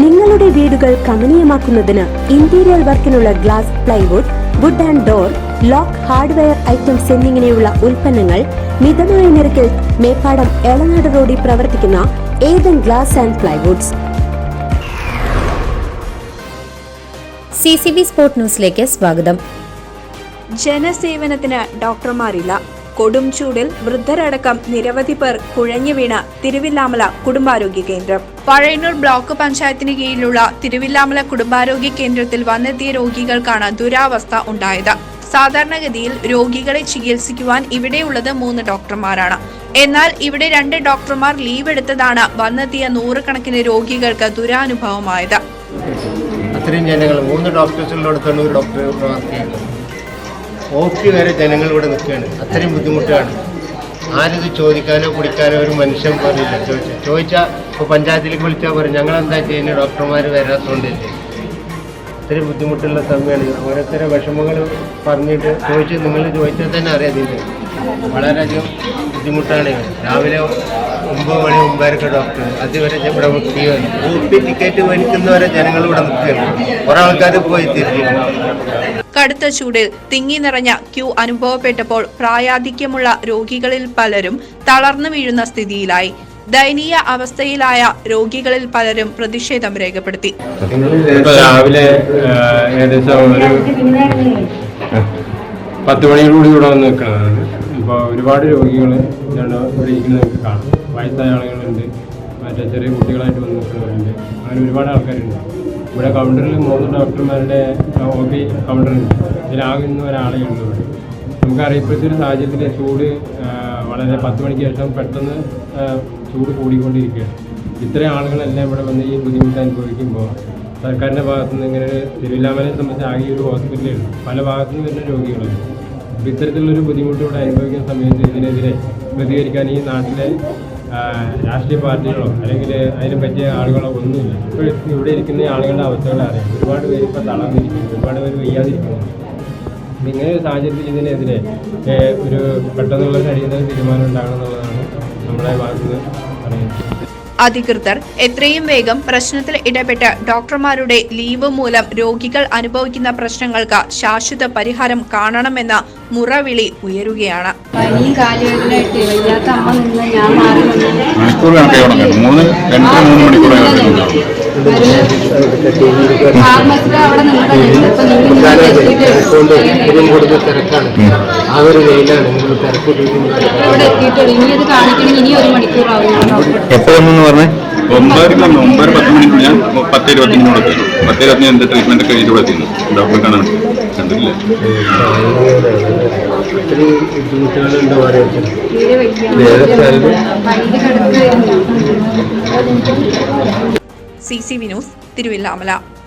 നിങ്ങളുടെ വീടുകൾ കമനീയമാക്കുന്നതിന് interior വർക്കിനുള്ള glass plywood wood and door lock hardware items എന്നിങ്ങനെയുള്ള ഉൽപ്പന്നങ്ങൾ മിതമായ നിരക്കിൽ മേപ്പാടം എളനാട് റോഡിൽ പ്രവർത്തിക്കുന്ന Ethan glass and plywoods C C B ന്യൂസിലേക്ക് സ്വാഗതം. ജനസേവനത്തിന് ഡോക്ടർമാരില്ല. കൊടും ചൂടിൽ വൃദ്ധരടക്കം നിരവധി പേർ കുഴഞ്ഞു വീണ തിരുവില്ലാമല കുടുംബാരോഗ്യ കേന്ദ്രം. പഴയന്നൂർ ബ്ലോക്ക് പഞ്ചായത്തിന് കീഴിലുള്ള തിരുവില്ലാമല കുടുംബാരോഗ്യ കേന്ദ്രത്തിൽ വന്നെത്തിയ രോഗികൾക്കാണ് ദുരാവസ്ഥ ഉണ്ടായത്. സാധാരണഗതിയിൽ രോഗികളെ ചികിത്സിക്കുവാൻ ഇവിടെയുള്ളത് മൂന്ന് ഡോക്ടർമാരാണ്. എന്നാൽ ഇവിടെ രണ്ട് ഡോക്ടർമാർ ലീവ് എടുത്തതാണ് വന്നെത്തിയ നൂറുകണക്കിന് രോഗികൾക്ക് ദുരാനുഭവമായത്. അത്രയും ജനങ്ങൾ മൂന്ന് ഡോക്ടേഴ്സുള്ളടത്താണ് ഒരു ഡോക്ടർ പി വരെ ജനങ്ങൾ ഇവിടെ നിൽക്കുകയാണ്. അത്രയും ബുദ്ധിമുട്ടാണ്. ആരിത് ചോദിക്കാനോ കുടിക്കാനോ ഒരു മനുഷ്യൻ പറയില്ല ചോദിച്ചാൽ ചോദിച്ചാൽ ഇപ്പോൾ പഞ്ചായത്തിലേക്ക് വിളിച്ചാൽ പറയും ഞങ്ങൾ എന്താ ചെയ്യുന്നത് ഡോക്ടർമാർ വരാത്തതുകൊണ്ടില്ലേ അത്രയും ബുദ്ധിമുട്ടുള്ള സമയമാണ് ഓരോരുത്തരെ വിഷമങ്ങൾ പറഞ്ഞിട്ട് ചോദിച്ച് നിങ്ങൾ ചോദിച്ചാൽ തന്നെ അറിയാതില്ല വളരെയധികം ബുദ്ധിമുട്ടാണ് രാവിലെ ഒമ്പത് മണി ഒമ്പതരക്ക് ഡോക്ടർ അതുവരെ ഇവിടെ വൃത്തിയാണ് ഒ പി ടിക്കറ്റ് മേടിക്കുന്നവരെ ജനങ്ങൾ ഇവിടെ നിൽക്കുകയാണ്. കുറേ ആൾക്കാർ പോയി തിരിച്ചു കടുത്ത ചൂടിൽ തിങ്ങി നിറഞ്ഞ ക്യൂ അനുഭവപ്പെട്ടപ്പോൾ പ്രായാധിക്യമുള്ള രോഗികളിൽ പലരും തളർന്നു വീഴുന്ന സ്ഥിതിയിലായി. ദയനീയ അവസ്ഥയിലായ രോഗികളിൽ പലരും പ്രതിഷേധം രേഖപ്പെടുത്തി. ഇപ്പൊ രാവിലെ ഏകദേശം ഒരു പത്ത് മണിയോടുകൂടി ഇവിടെ വന്ന് നിൽക്കുന്നതാണ് ഇപ്പോൾ ഒരുപാട് രോഗികൾ ഇവിടെ ഇരിക്കുന്നത് നമുക്ക് കാണാം. വയസ്സായ ആളുകളുണ്ട് മറ്റേ ചെറിയ കുട്ടികളായിട്ട് വന്ന് നിൽക്കുന്നവരുണ്ട്. അങ്ങനെ ഒരുപാട് ആൾക്കാരുണ്ട്. ഇവിടെ കൗണ്ടറിൽ മൂന്ന് ഡോക്ടർമാരുടെ ഒ പി കൗണ്ടറുണ്ട് ഇതിലാകെ ഇന്ന് ഒരാളെ ഉള്ളൂ ഇവിടെ. നമുക്കറിയാം ഇപ്പോഴത്തെ ഒരു സാഹചര്യത്തിൽ ചൂട് വളരെ പത്ത് മണിക്ക് ശേഷം പെട്ടെന്ന് ചൂട് കൂടിക്കൊണ്ടിരിക്കുകയാണ്. ഇത്രയും ആളുകളെല്ലാം ഇവിടെ വന്ന് ഈ ബുദ്ധിമുട്ട് അനുഭവിക്കുമ്പോൾ സർക്കാരിന്റെ ഭാഗത്തു നിന്ന് ഇങ്ങനെ തിരുവില്ലാമലയെ സംബന്ധിച്ച് ആകെ ഒരു ഹോസ്പിറ്റലുണ്ട് പല ഭാഗത്തു നിന്ന് വരുന്ന രോഗികളുണ്ട്. അപ്പോൾ ഇത്തരത്തിലുള്ളൊരു ബുദ്ധിമുട്ട് ഇവിടെ അനുഭവിക്കുന്ന സമയത്ത് ഇതിനെതിരെ പ്രതികരിക്കാൻ ഈ നാട്ടിലെ രാഷ്ട്രീയ പാർട്ടികളോ അല്ലെങ്കിൽ അതിനെ പറ്റിയ ആളുകളോ ഒന്നുമില്ല. ഇപ്പോൾ ഇവിടെ ഇരിക്കുന്ന ആളുകളുടെ അവസ്ഥകളെ അറിയാം. ഒരുപാട് പേര് ഇപ്പോൾ തളർന്നിരിക്കുന്നു. ഒരുപാട് പേര് വയ്യാതിരിക്കുന്നു. ഇങ്ങനെ ഒരു സാഹചര്യത്തിൽ ഇതിനെതിരെ ഒരു പെട്ടെന്നുള്ള കഴിയുന്ന തീരുമാനം ഉണ്ടാകണം എന്നുള്ളതാണ് നമ്മുടെ ഭാഗത്ത് നിന്ന് പറയുന്നത്. അധികൃതർ. എത്രയും വേഗം പ്രശ്നത്തിൽ ഇടപെട്ട് ഡോക്ടർമാരുടെ ലീവ് മൂലം രോഗികൾ അനുഭവിക്കുന്ന പ്രശ്നങ്ങൾക്ക് ശാശ്വത പരിഹാരം കാണണമെന്ന മുറവിളി ഉയരുകയാണ്. പനിയും കാലുവേദനയായിട്ട് വയ്യാത്ത അമ്മ നിന്ന് ഞാൻ മാറി മൂന്ന് രണ്ട് മൂന്ന് മണിക്കൂർ കൂടുതൽ തിരക്കാണ് ആ എപ്പോഴൊന്നു പറഞ്ഞേ ഒമ്പതരക്ക് ഒമ്പത് പത്ത് മണിക്കൂർ ഞാൻ പത്ത് ഇരുപത്തിനോട് എത്തി പത്ത് ഇരുപത്തിന് എന്ത് ട്രീറ്റ്മെന്റ് ഒക്കെ ചെയ്ത് എത്തിയിരുന്നു ഡോക്ടറെ കാണാൻ കണ്ടില്ല സി സി വി തിരുവില്ലാമല.